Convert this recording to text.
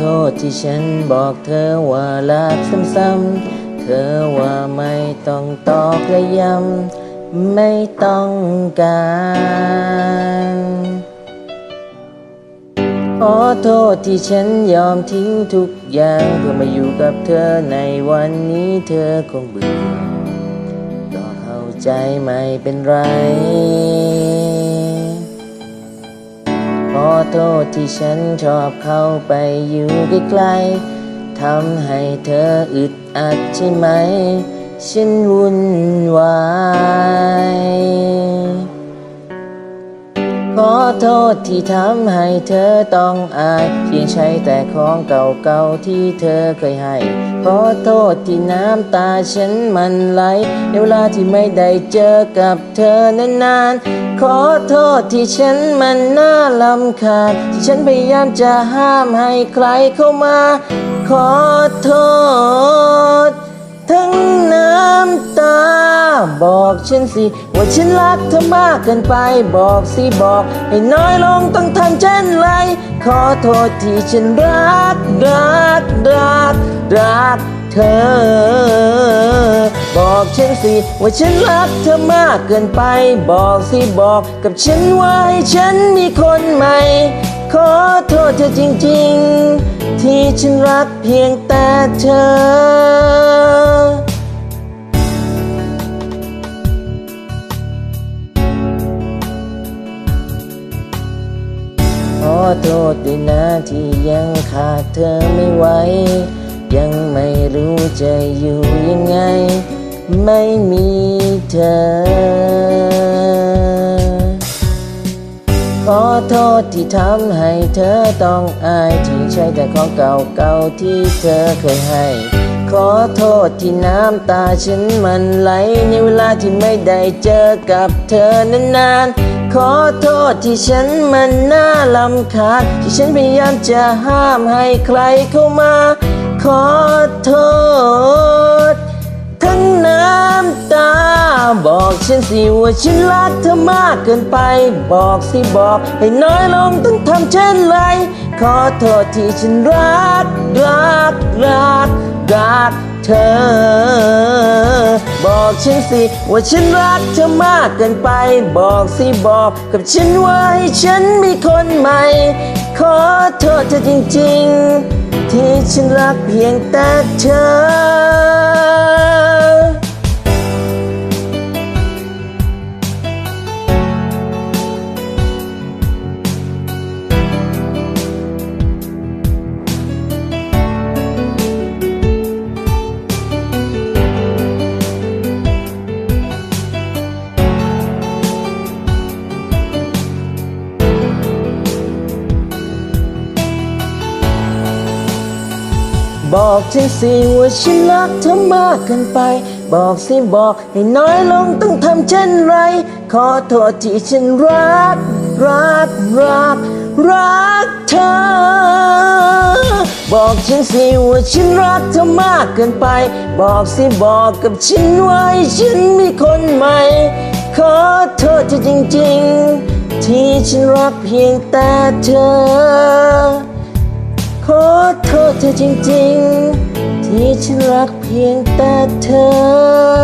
ทษที่ฉันบอกเธอว่ารักซ้ำๆ เธอว่าไม่ต้องตอกและย้ำไม่ต้องการ ขอโทษที่ฉันยอมทิ้งทุกอย่างเพื่อมาอยู่กับเธอในวันนี้เธอคงเบื่อก็เข้าใจไม่เป็นไร ขอโทษที่ฉันชอบเข้าไปอยู่ใกล้ๆทำให้เธออึดอัดใช่ไหม ฉันวุ่นวายขอโทษที่ทำให้เธอต้องอายเพียงใช้แต่ของเก่าๆที่เธอเคยให้ขอโทษที่น้ำตาฉันมันไหลในเวลาที่ไม่ได้เจอกับเธอนานๆ ขอโทษที่ฉันมันน่าลำคาญที่ฉันพยายามจะห้ามให้ใครเข้ามา ขอโทษ ทั้งน้ำตา บอกฉันสิ ว่าฉันรักเธอมากเกินไป บอกสิบอก ให้น้อยลงต้องทำเช่นไร ขอโทษที่ฉันรักรักรัก รักเธอ บอกฉันสิว่าฉันรักเธอมากเกินไป บอกสิบอกกับฉันว่าให้ฉันมีคนใหม่ ขอโทษเธอจริงๆ ที่ฉันรักเพียงแต่เธอขอโทษด้วยนะที่ยังขาดเธอไม่ไหว ยังไม่รู้จะอยู่ยังไง ไม่มีเธอ ขอโทษที่ทำให้เธอต้องอายที่ใช้แต่ของเก่าๆที่เธอเคยให้ ขอโทษที่น้ำตาฉันมันไหลในเวลาที่ไม่ได้เจอกับเธอนานๆขอโทษที่ฉันมันน่าลำคาญที่ฉันพยายามจะห้ามให้ใครเข้ามา ขอโทษ ทั้งน้ำตา บอกฉันสิว่าฉันรักเธอมากเกินไป บอกสิบอกให้น้อยลงต้องทำเช่นไร ขอโทษที่ฉันรัก รัก รัก รักเธอ บอกฉันสิว่าฉันรักเธอมากเกินไป บอกสิบอกกับฉันว่าให้ฉันมีคนใหม่ ขอโทษเธอจริง ๆ ฉันรักเพียงแต่เธอ บอกฉันสิว่าฉันรักเธอมากเกินไป บอกสิบอกให้น้อยลงต้องทำเช่นไร ขอโทษที่ฉันรัก รัก รัก รักเธอ บอกฉันสิว่าฉันรักเธอมากเกินไป บอกสิบอกกับฉันว่าฉันมีคนใหม่ ขอโทษเธอจริง ๆ ที่ฉันรักเพียงแต่เธอ ขอโทษเธอจริงๆ ที่ฉันรักเพียงแต่เธอ